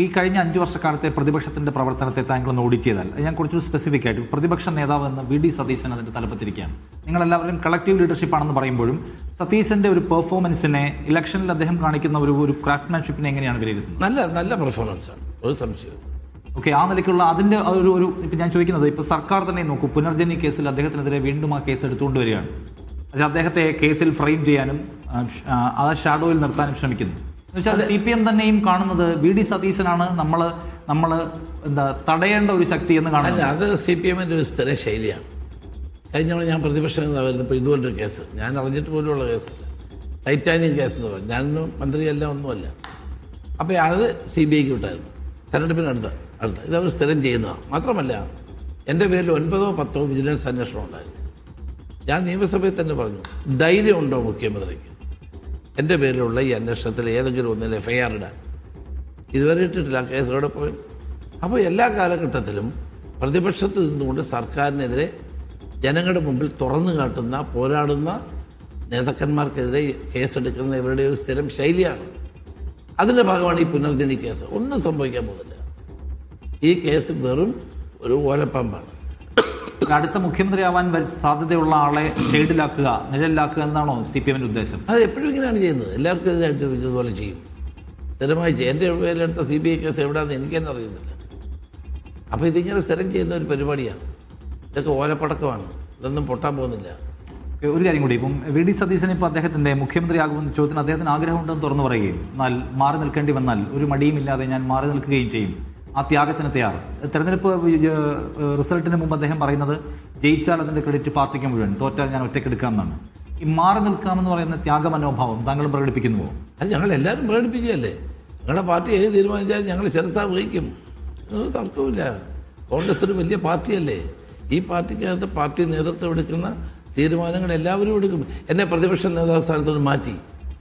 ഈ കഴിഞ്ഞ അഞ്ചു വർഷക്കാലത്തെ പ്രതിപക്ഷത്തിന്റെ പ്രവർത്തനത്തെ താങ്കൾ ഒന്ന് ഓഡിറ്റ് ചെയ്താൽ ഞാൻ കുറച്ചൊരു സ്പെസിഫിക് ആയിട്ട് പ്രതിപക്ഷ നേതാവ് എന്ന് വി ഡി സതീശൻ അതിന്റെ തലപ്പത്തിരിക്കുകയാണ്. നിങ്ങൾ എല്ലാവരും കളക്റ്റീവ് ലീഡർഷിപ്പ് ആണെന്ന് പറയുമ്പോഴും സതീശന്റെ ഒരു പെർഫോമൻസിനെ ഇലക്ഷനിൽ അദ്ദേഹം കാണിക്കുന്ന ഒരു ഒരു ക്രാഫ്റ്റ്മാൻഷിപ്പിനെ എങ്ങനെയാണ് വിലയിരുത്തുന്നത്? നല്ല നല്ല പെർഫോമൻസ് ആണ്. ഒരു സംശയം ഓക്കെ ആ നിലയ്ക്കുള്ള അതിന്റെ ഒരു ഒരു ഇപ്പം ഞാൻ ചോദിക്കുന്നത് ഇപ്പോൾ സർക്കാർ തന്നെ നോക്കൂ പുനർജനി കേസിൽ അദ്ദേഹത്തിനെതിരെ വീണ്ടും ആ കേസ് എടുത്തുകൊണ്ട് വരികയാണ്. പക്ഷേ അദ്ദേഹത്തെ കേസിൽ ഫ്രെയിം ചെയ്യാനും ആ ഷാഡോയിൽ നിർത്താനും ശ്രമിക്കുന്നു. എന്നുവെച്ചാൽ സി പി എം തന്നെയും കാണുന്നത് വി ഡി സതീശനാണ് നമ്മൾ നമ്മൾ എന്താ തടയേണ്ട ഒരു ശക്തി എന്ന് അല്ല കാണുന്നത് അത് സി പി എമ്മിന്റെ ഒരു സ്ഥിര ശൈലിയാണ്. കഴിഞ്ഞ തവണ ഞാൻ പ്രതിപക്ഷ നേതാവായിരുന്നപ്പോൾ ഇതുപോലൊരു കേസ്. ഞാൻ അറിഞ്ഞിട്ട് പോലുള്ള കേസല്ല. ടൈറ്റാനിയം കേസ് എന്ന് പറഞ്ഞു. ഞാനൊന്നും മന്ത്രിയല്ല ഒന്നുമല്ല. അപ്പോൾ അത് സി ബി ഐക്ക് വിട്ടായിരുന്നു. തെരഞ്ഞെടുപ്പിന് അടുത്ത അടുത്ത. ഇത് അവർ സ്ഥിരം ചെയ്യുന്നതാണ്. മാത്രമല്ല എന്റെ പേരിൽ ഒൻപതോ പത്തോ വിജിലൻസ് അന്വേഷണം ഉണ്ടായിരുന്നു. ഞാൻ നിയമസഭയിൽ തന്നെ പറഞ്ഞു ധൈര്യമുണ്ടോ മുഖ്യമന്ത്രിക്ക്? എന്റെ പേരിലുള്ള ഈ അന്വേഷണത്തിൽ ഏതെങ്കിലും ഒന്നിൽ എഫ് ഐ ആർ ഇടാൻ. ഇതുവരെ ഇട്ടിട്ടില്ല കേസ് എവിടെ പോയി? അപ്പോൾ എല്ലാ കാലഘട്ടത്തിലും പ്രതിപക്ഷത്ത് നിന്നുകൊണ്ട് സർക്കാരിനെതിരെ ജനങ്ങളുടെ മുമ്പിൽ തുറന്നു കാട്ടുന്ന പോരാടുന്ന നേതാക്കന്മാർക്കെതിരെ കേസെടുക്കുന്ന ഇവരുടെ ഒരു സ്ഥിരം ശൈലിയാണ്. അതിന്റെ ഭാഗമാണ് ഈ പുനർജനി കേസ്. ഒന്നും സംഭവിക്കാൻ പോകുന്നില്ല. ഈ കേസ് വെറും ഒരു ഓലപ്പമ്പാണ്. അടുത്ത മുഖ്യമന്ത്രിയാവാൻ സാധ്യതയുള്ള ആളെ ഷെയ്ഡിലാക്കുക നിഴലിലാക്കുക എന്നാണോ സി പി എമ്മിന്റെ ഉദ്ദേശം? അത് എപ്പോഴും ഇങ്ങനെയാണ് ചെയ്യുന്നത്. എല്ലാവർക്കും എതിരായിട്ട് ഇതുപോലെ ചെയ്യും. സ്ഥിരമായി ചെയ്യും. എന്റെ പേരിലെടുത്ത സി ബി ഐ കേസ് എവിടെയാണെന്ന് എനിക്ക് തന്നെ അറിയുന്നില്ല. അപ്പോൾ ഇതിങ്ങനെ സ്ഥിരം ചെയ്യുന്ന ഒരു പരിപാടിയാണ്. ഇതൊക്കെ ഓലപ്പടക്കമാണ്. ഇതൊന്നും പൊട്ടാൻ പോകുന്നില്ല. ഒരു കാര്യം കൂടി. ഇപ്പം വി ഡി സതീശൻ ഇപ്പോൾ അദ്ദേഹത്തിന്റെ മുഖ്യമന്ത്രിയാകുമെന്ന് ചോദ്യത്തിന് അദ്ദേഹത്തിന് ആഗ്രഹമുണ്ടെന്ന് തുറന്നു പറയുകയും എന്നാൽ മാറി നിൽക്കേണ്ടി വന്നാൽ ഒരു മടിയും ഇല്ലാതെ ഞാൻ മാറി നിൽക്കുകയും ചെയ്യും. ആ ത്യാഗത്തിന് തയ്യാറ്. തെരഞ്ഞെടുപ്പ് റിസൾട്ടിന് മുമ്പ് അദ്ദേഹം പറയുന്നത് ജയിച്ചാൽ അതിന്റെ ക്രെഡിറ്റ് പാർട്ടിക്ക് മുഴുവൻ തോറ്റാൽ ഞാൻ ഒറ്റയ്ക്കെടുക്കാം എന്നാണ് ഈ മാറി നിൽക്കാമെന്ന് പറയുന്ന ത്യാഗ മനോഭാവം താങ്കൾ പ്രകടിപ്പിക്കുന്നുവോ? അത് ഞങ്ങൾ എല്ലാവരും പ്രകടിപ്പിക്കുകയല്ലേ. ഞങ്ങളുടെ പാർട്ടി ഏത് തീരുമാനിച്ചാലും ഞങ്ങൾ ശിരസ വഹിക്കും. തർക്കമില്ല കോൺഗ്രസ് ഒരു വലിയ പാർട്ടിയല്ലേ. ഈ പാർട്ടിക്കകത്ത് പാർട്ടി നേതൃത്വം എടുക്കുന്ന തീരുമാനങ്ങൾ എല്ലാവരും എടുക്കും. എന്നെ പ്രതിപക്ഷ നേതാവ് സ്ഥാനത്തോട് മാറ്റി.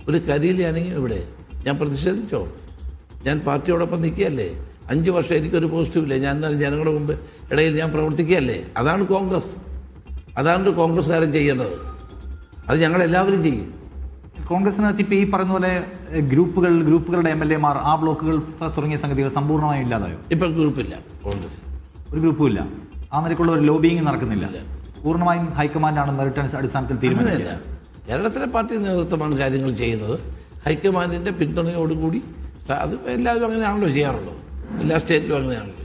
ഒരു കരിയിലാണെങ്കിൽ ഇവിടെ? ഞാൻ പ്രതിഷേധിച്ചോ? ഞാൻ പാർട്ടിയോടൊപ്പം നിൽക്കുകയല്ലേ. അഞ്ച് വർഷം എനിക്കൊരു പോസ്റ്റുമില്ല ഞാൻ ജനങ്ങളുടെ മുമ്പ് ഇടയിൽ ഞാൻ പ്രവർത്തിക്കുകയല്ലേ? അതാണ് കോൺഗ്രസ്. അതാണ് കോൺഗ്രസ്സുകാരൻ ചെയ്യേണ്ടത്. അത് ഞങ്ങളെല്ലാവരും ചെയ്യും. കോൺഗ്രസിനകത്ത് ഇപ്പോൾ ഈ പറഞ്ഞ പോലെ ഗ്രൂപ്പുകൾ ഗ്രൂപ്പുകളുടെ എം എൽ എമാർ ആ ബ്ലോക്കുകൾ തുടങ്ങിയ സംഗതികൾ സമ്പൂർണമായും ഇല്ലാതായോ? ഇപ്പം ഗ്രൂപ്പില്ല. കോൺഗ്രസ്. ഒരു ഗ്രൂപ്പും ഇല്ല ആ നിലയ്ക്കുള്ള ഒരു ലോബിയിങ് നടക്കുന്നില്ല. പൂർണമായും ഹൈക്കമാൻഡാണ് മെറിറ്റൻസ് അടിസ്ഥാനത്തിൽ തീരുമാനിക്കുന്നത് കേരളത്തിലെ പാർട്ടി നേതൃത്വമാണ് കാര്യങ്ങൾ ചെയ്യുന്നത്. ഹൈക്കമാൻഡിന്റെ പിന്തുണയോടുകൂടി അത് എല്ലാവരും അങ്ങനെയാണല്ലോ ചെയ്യാറുള്ളത്. എല്ലാ സ്റ്റേറ്റിലും അങ്ങനെയാണല്ലോ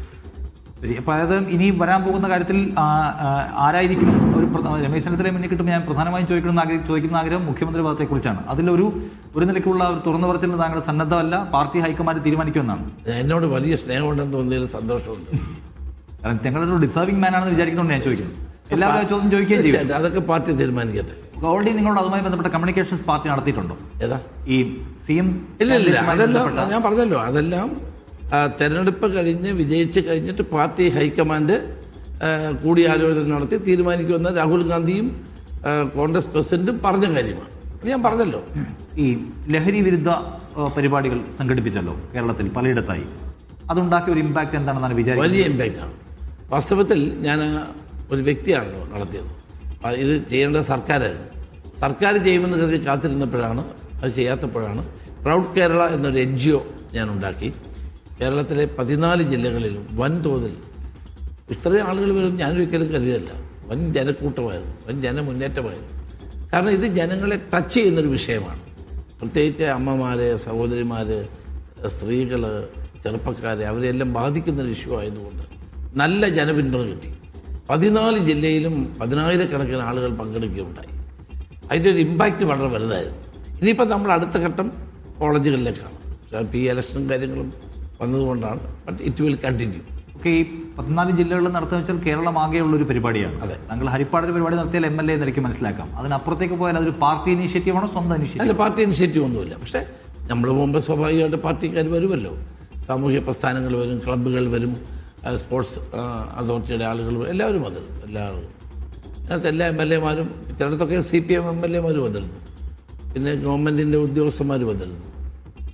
ശരി അപ്പോൾ അതായത് ഇനി വരാൻ പോകുന്ന കാര്യത്തിൽ ആരായിരിക്കും ഒരു രമേശ് ചെന്നിത്തലയെ മുന്നിൽ കിട്ടുമ്പോൾ ഞാൻ പ്രധാനമായും ചോദിക്കുന്ന ആഗ്രഹം ചോദിക്കുന്ന ആഗ്രഹം മുഖ്യമന്ത്രി പദത്തെക്കുറിച്ചാണ് അതിലൊരു ഒരു നിലയ്ക്കുള്ള ഒരു തുറന്നു പറച്ചിൽ താങ്കൾ സന്നദ്ധമല്ല പാർട്ടി ഹൈക്കമാൻഡ് തീരുമാനിക്കുമെന്നാണ്. എന്നോട് വലിയ സ്നേഹമുണ്ടെന്ന് തോന്നിയതിൽ സന്തോഷമുണ്ട്. കാരണം ഞങ്ങളൊരു ഡിസേർവിംഗ് മാൻ ആണെന്ന് വിചാരിക്കുന്നുണ്ട് ഞാൻ ചോദിക്കുന്നത് എല്ലാവരും ചോദ്യം ചോദിക്കുകയും ചെയ്യും. അതൊക്കെ പാർട്ടി തീരുമാനിക്കട്ടെ. ഓൾറെഡി നിങ്ങളോട് അതുമായി ബന്ധപ്പെട്ട കമ്മ്യൂണിക്കേഷൻസ് പാർട്ടി നടത്തിയിട്ടുണ്ടോ? ഏതാ? ഈ സി എം ഇല്ല ഇല്ല അതെല്ലാം ഞാൻ പറഞ്ഞല്ലോ. അതെല്ലാം തെരഞ്ഞെടുപ്പ് കഴിഞ്ഞ് വിജയിച്ച് കഴിഞ്ഞിട്ട് പാർട്ടി ഹൈക്കമാൻഡ് കൂടിയാലോചന നടത്തി തീരുമാനിക്കുമെന്ന് രാഹുൽ ഗാന്ധിയും കോൺഗ്രസ് പ്രസിഡന്റും പറഞ്ഞ കാര്യമാണ്. ഞാൻ പറഞ്ഞല്ലോ. ഈ ലഹരി വിരുദ്ധ പരിപാടികൾ സംഘടിപ്പിച്ചല്ലോ കേരളത്തിൽ പലയിടത്തായി. അതുണ്ടാക്കിയ ഒരു ഇമ്പാക്റ്റ് എന്താണെന്നാണ് വിചാരിക്കുന്നത്? വലിയ ആണ്. വാസ്തവത്തിൽ ഞാൻ ഒരു വ്യക്തിയാണല്ലോ നടത്തിയത്. ഇത് ചെയ്യേണ്ട സർക്കാരായിരുന്നു. സർക്കാർ ചെയ്യുമെന്ന് കരുതി കാത്തിരുന്നപ്പോഴാണ് അത് ചെയ്യാത്തപ്പോഴാണ് പ്രൗഡ് കേരള എന്നൊരു എൻ ജി ഒ ഞാൻ ഉണ്ടാക്കി. കേരളത്തിലെ പതിനാല് ജില്ലകളിലും വൻതോതിൽ ഇത്രയും ആളുകൾ വരും ഞാനൊരിക്കലും കരുതിയല്ല വൻ ജനക്കൂട്ടമായിരുന്നു. വൻ ജനമുന്നേറ്റമായിരുന്നു. കാരണം ഇത് ജനങ്ങളെ ടച്ച് ചെയ്യുന്നൊരു വിഷയമാണ്. പ്രത്യേകിച്ച് അമ്മമാർ സഹോദരിമാർ സ്ത്രീകൾ ചെറുപ്പക്കാരെ അവരെല്ലാം ബാധിക്കുന്നൊരു ഇഷ്യൂ ആയതുകൊണ്ട് നല്ല ജനപിന്തുണ കിട്ടി. പതിനാല് ജില്ലയിലും പതിനായിരക്കണക്കിന് ആളുകൾ പങ്കെടുക്കുകയുണ്ടായി. അതിന്റെ ഒരു ഇമ്പാക്റ്റ് വളരെ വലുതായിരുന്നു. ഇനിയിപ്പോൾ നമ്മൾ അടുത്ത ഘട്ടം കോളേജുകളിലേക്കാണ്. പി ഈ ഇലക്ഷനും കാര്യങ്ങളും വന്നതുകൊണ്ടാണ്. ബട്ട് ഇറ്റ് വിൽ കണ്ടിന്യൂ ഒക്കെ ഈ പതിനാല് ജില്ലകളിൽ നടത്തുന്ന വെച്ചാൽ കേരളം ആകെയുള്ള ഒരു പരിപാടിയാണ്. അതെ. താങ്കൾ ഹരിപ്പാട് ഒരു പരിപാടി നടത്തിയാൽ എം എൽ എ നിലയ്ക്ക് മനസ്സിലാക്കാം. അതിനപ്പുറത്തേക്ക് പോയാൽ അതൊരു പാർട്ടി ഇനീഷ്യേറ്റീവ് ആണോ സ്വന്തം ഇനീഷ്യേറ്റീവ് അല്ല പാർട്ടി ഇനിഷ്യേറ്റീവ് ഒന്നുമില്ല. പക്ഷേ നമ്മൾ മുമ്പ് സ്വാഭാവികമായിട്ട് പാർട്ടിക്കാർ വരുമല്ലോ. സാമൂഹ്യ പ്രസ്ഥാനങ്ങൾ വരും ക്ലബ്ബുകൾ വരും സ്പോർട്സ് അതോറിറ്റിയുടെ ആളുകൾ വരും. എല്ലാവരും വന്നിരുന്നു എല്ലാ ആളുകളും അതിനകത്ത് എല്ലാ എം എൽ എമാരും ചിലയിടത്തൊക്കെ C P M M L എമാർ വന്നിരുന്നു. പിന്നെ ഗവൺമെന്റിന്റെ ഉദ്യോഗസ്ഥന്മാർ വന്നിരുന്നു.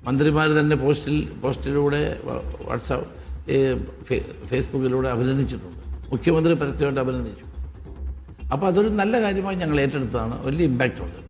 മന്ത്രിമാർ തന്നെ പോസ്റ്റിൽ പോസ്റ്റിലൂടെ വാട്സാപ്പ് ഫേസ്ബുക്കിലൂടെ അഭിനന്ദിച്ചിട്ടുണ്ട്. മുഖ്യമന്ത്രി പരസ്യമായിട്ട് അഭിനന്ദിച്ചു. അപ്പോൾ അതൊരു നല്ല കാര്യമായി ഞങ്ങൾ ഏറ്റെടുത്തതാണ്. വലിയ ഇമ്പാക്റ്റ് ഉണ്ട്.